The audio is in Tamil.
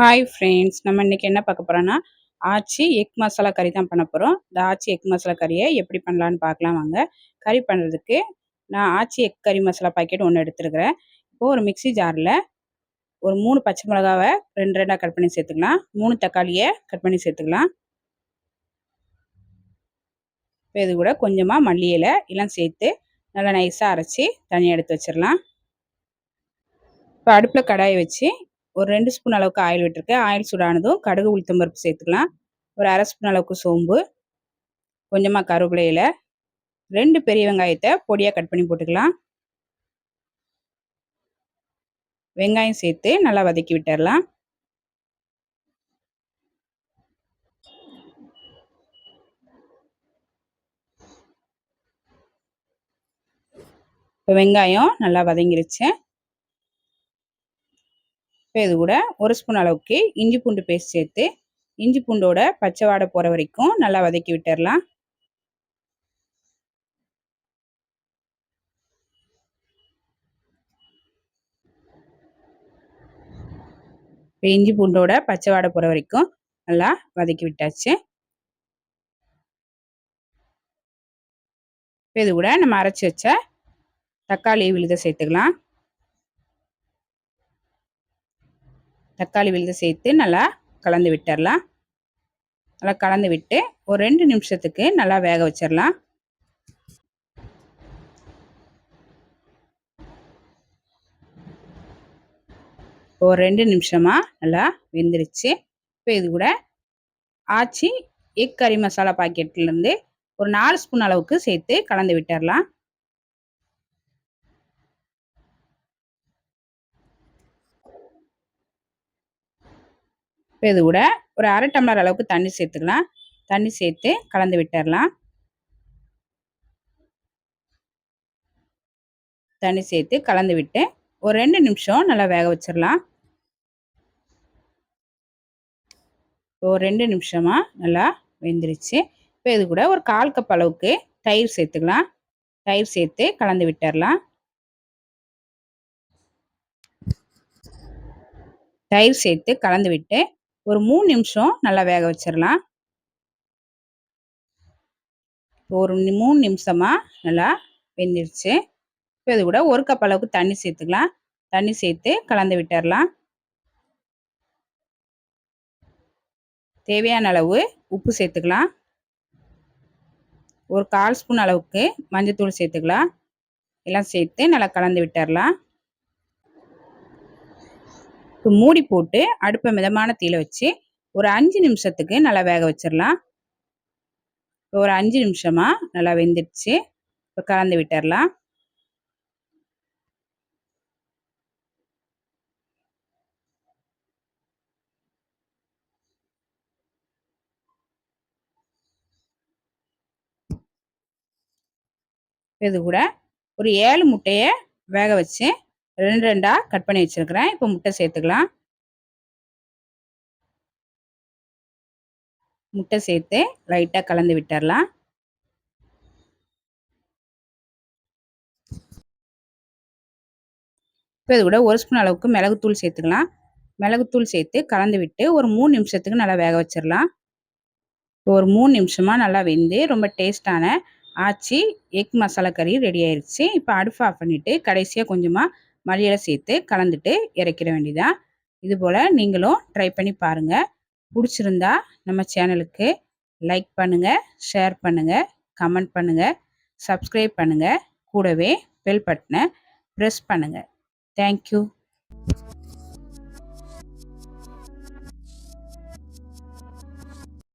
ஹாய் ஃப்ரெண்ட்ஸ் நம்ம இன்றைக்கி என்ன பார்க்க போகிறோன்னா ஆச்சி எக் மசாலா கறி தான் பண்ண போகிறோம் இந்த ஆச்சி எக் மசாலா கறியை எப்படி பண்ணலான்னு பார்க்கலாம் வாங்க. கறி பண்ணுறதுக்கு நான் ஆச்சி எக் கறி மசாலா பாக்கெட் ஒன்று எடுத்துருக்கிறேன். இப்போது ஒரு மிக்சி ஜாரில் ஒரு மூணு பச்சை மிளகாவை ரெண்டு ரெண்டாக கட் பண்ணி சேர்த்துக்கலாம். மூணு தக்காளியை கட் பண்ணி சேர்த்துக்கலாம். இப்போ இது கூட கொஞ்சமாக மல்லி இலை எல்லாம் சேர்த்து நல்லா நைஸாக அரைச்சி தனியாக எடுத்து வச்சிடலாம். இப்போ அடுப்பில் கடாயை வச்சு ஒரு ரெண்டு ஸ்பூன் அளவுக்கு ஆயில் விட்டுருக்கேன். ஆயில் சூடானதும் கடுகு உளுத்தம் பருப்பு சேர்த்துக்கலாம். ஒரு அரை ஸ்பூன் அளவுக்கு சோம்பு கொஞ்சமாக கருவேப்பிலையில் ரெண்டு பெரிய வெங்காயத்தை பொடியாக கட் பண்ணி போட்டுக்கலாம். வெங்காயம் சேர்த்து நல்லா வதக்கி விட்டுடலாம் இப்போ வெங்காயம் நல்லா வதங்கிருச்சு. இப்போ இது கூட ஒரு ஸ்பூன் அளவுக்கு இஞ்சி பூண்டு பேஸ்ட் சேர்த்து இஞ்சி பூண்டோட பச்சை வாடை போகிற வரைக்கும் நல்லா வதக்கி விட்டுடலாம் இப்போ இஞ்சி பூண்டோட பச்சை வாடை போகிற வரைக்கும் நல்லா வதக்கி விட்டாச்சு. இப்போ இது கூட நம்ம அரைச்சி வச்ச தக்காளி விழுத சேர்த்துக்கலாம். தக்காளி விழுது சேர்த்து நல்லா கலந்து விட்டுடலாம் நல்லா கலந்து விட்டு ஒரு ரெண்டு நிமிஷத்துக்கு நல்லா வேக வச்சிடலாம் ஒரு ரெண்டு நிமிஷமாக நல்லா வெந்துருச்சு. இப்போ இது கூட ஆச்சி எக் கறி மசாலா பாக்கெட்லேருந்து ஒரு நாலு ஸ்பூன் அளவுக்கு சேர்த்து கலந்து விட்டுடலாம் இப்போ இது கூட ஒரு அரை டம்ளர் அளவுக்கு தண்ணி சேர்த்துக்கலாம். தண்ணி சேர்த்து கலந்து விட்டுடலாம் தண்ணி சேர்த்து கலந்து விட்டு ஒரு ரெண்டு நிமிஷம் நல்லா வேக வச்சிடலாம். ஒரு ரெண்டு நிமிஷமாக நல்லா வெந்துருச்சு. இப்போ இது கூட ஒரு கால் கப் அளவுக்கு தயிர் சேர்த்துக்கலாம். தயிர் சேர்த்து கலந்து விட்டுடலாம் தயிர் சேர்த்து கலந்து விட்டு ஒரு மூணு நிமிஷம் நல்லா வேக வச்சிடலாம் ஒரு மூணு நிமிஷமாக நல்லா வெந்துருச்சு. இப்போ இது கூட ஒரு கப் அளவுக்கு தண்ணி சேர்த்துக்கலாம். தண்ணி சேர்த்து கலந்து விட்டுடலாம் தேவையான அளவு உப்பு சேர்த்துக்கலாம். ஒரு கால் ஸ்பூன் அளவுக்கு மஞ்சத்தூள் சேர்த்துக்கலாம். எல்லாம் சேர்த்து நல்லா கலந்து விட்டுடலாம் மூடி போட்டு அடுப்பை மிதமான தீயில வச்சு ஒரு அஞ்சு நிமிஷத்துக்கு நல்லா வேக வச்சிடலாம் ஒரு அஞ்சு நிமிஷமாக நல்லா வெந்துடுச்சு. இப்போ கலந்து விட்டுறலாம் இது கூட ஒரு ஏழு முட்டையை வேக வச்சு ரெண்டு ரெண்டாக கட் பண்ணி வச்சுருக்கிறேன். இப்போ முட்டை சேர்த்துக்கலாம். முட்டை சேர்த்து லைட்டாக கலந்து விட்டுடலாம் இப்போ இது கூட ஒரு ஸ்பூன் அளவுக்கு மிளகுத்தூள் சேர்த்துக்கலாம். மிளகுத்தூள் சேர்த்து கலந்து விட்டு ஒரு மூணு நிமிஷத்துக்கு நல்லா வேக வச்சிடலாம் ஒரு மூணு நிமிஷமாக நல்லா வெந்து ரொம்ப டேஸ்டான ஆச்சி எக் மசாலா கறி ரெடி ஆயிடுச்சு இப்போ அடுப்பு ஆஃப் பண்ணிவிட்டு கடைசியாக கொஞ்சமாக மல்லியில் சேர்த்து கலந்துட்டு இறக்கிட வேண்டியதான் இது போல் நீங்களும் ட்ரை பண்ணி பாருங்கள் பிடிச்சிருந்தா நம்ம சேனலுக்கு லைக் பண்ணுங்கள் ஷேர் பண்ணுங்கள் கமெண்ட் பண்ணுங்கள் சப்ஸ்கிரைப் பண்ணுங்கள் கூடவே பெல் பட்டனை ப்ரெஸ் பண்ணுங்கள் தேங்க்யூ